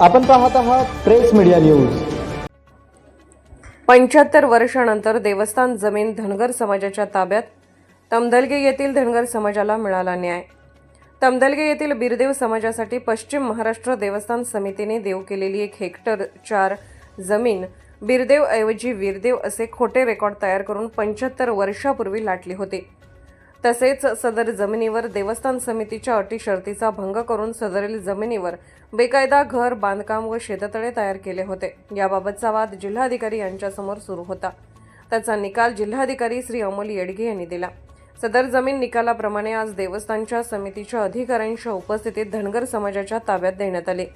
आपण पाहत आहात प्रेस मीडिया न्यूज. पंच्याहत्तर वर्षानंतर देवस्थान जमीन धनगर समाजाच्या ताब्यात तमदलगे येथील धनगर समाजाला मिळाला न्याय. तमदलगे येथील बिरदेव समाजासाठी पश्चिम महाराष्ट्र देवस्थान समितीने देव केलेली एक हेक्टर चार जमीन बिरदेव ऐवजी वीरदेव असे खोटे रेकॉर्ड तयार करून पंच्याहत्तर वर्षापूर्वी लाटली होती. तसेच सदर जमिनीवर देवस्थान समितीच्या अटी शर्तीचा भंग करून सदरील जमिनीवर बेकायदा घर बांधकाम व शेततळे तयार केले होते. याबाबतचा वाद जिल्हाधिकारी यांच्यासमोर सुरू होता. त्याचा निकाल जिल्हाधिकारी श्री अमोल येडगे यांनी दिला. सदर जमीन निकालाप्रमाणे आज देवस्थानच्या समितीच्या अधिकाऱ्यांच्या उपस्थितीत धनगर समाजाच्या ताब्यात देण्यात आली.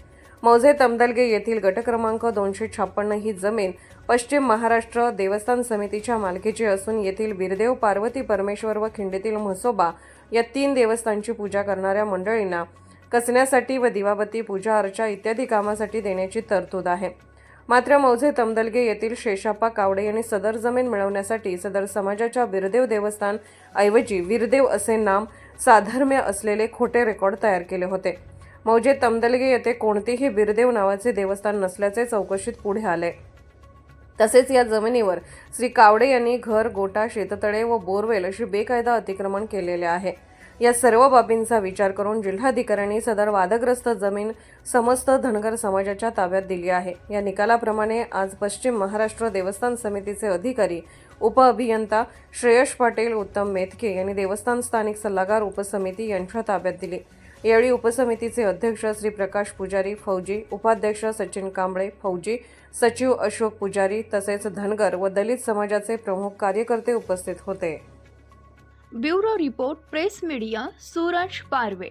मौजे तमदलगे येथील गट क्रमांक दोनशे छप्पन्न ही जमीन पश्चिम महाराष्ट्र देवस्थान समितीच्या मालकीची असून येथील बिरदेव पार्वती परमेश्वर व खिंडीतील म्हसोबा या तीन देवस्थानची पूजा करणाऱ्या मंडळींना कसण्यासाठी व दिवाबत्ती पूजा अर्चा इत्यादी कामासाठी देण्याची तरतूद आहे. मात्र मौजे तमदलगे येथील शेषाप्पा कावडे यांनी सदर जमीन मिळवण्यासाठी सदर समाजाच्या बिरदेव देवस्थान ऐवजी वीरदेव असे नाम साधर्म्य असलेले खोटे रेकॉर्ड तयार केले होते. मौजे तमदलगे येथे कोणतेही बिरदेव नावाचे देवस्थान नसल्याचे चौकशीत पुढे आले. तसेच या जमिनीवर श्री कावडे यांनी घर गोटा शेततळे व बोरवेल अशी बेकायदा अतिक्रमण केलेले आहे. या सर्व बाबींचा विचार करून जिल्हाधिकाऱ्यांनी सदर वादग्रस्त जमीन समस्त धनगर समाजाच्या ताब्यात दिली आहे. या निकालाप्रमाणे आज पश्चिम महाराष्ट्र देवस्थान समितीचे अधिकारी उपअभियंता श्रेयश पाटील उत्तम मेथके यांनी देवस्थान स्थानिक सल्लागार उपसमिती यांच्या ताब्यात दिली. यावेळी उपसमितीचे अध्यक्ष श्री प्रकाश पुजारी फौजी उपाध्यक्ष सचिन कांबळे फौजी सचिव अशोक पुजारी तसेच धनगर व दलित समाजाचे प्रमुख कार्यकर्ते उपस्थित होते. Bureau report press media Suraj Parve.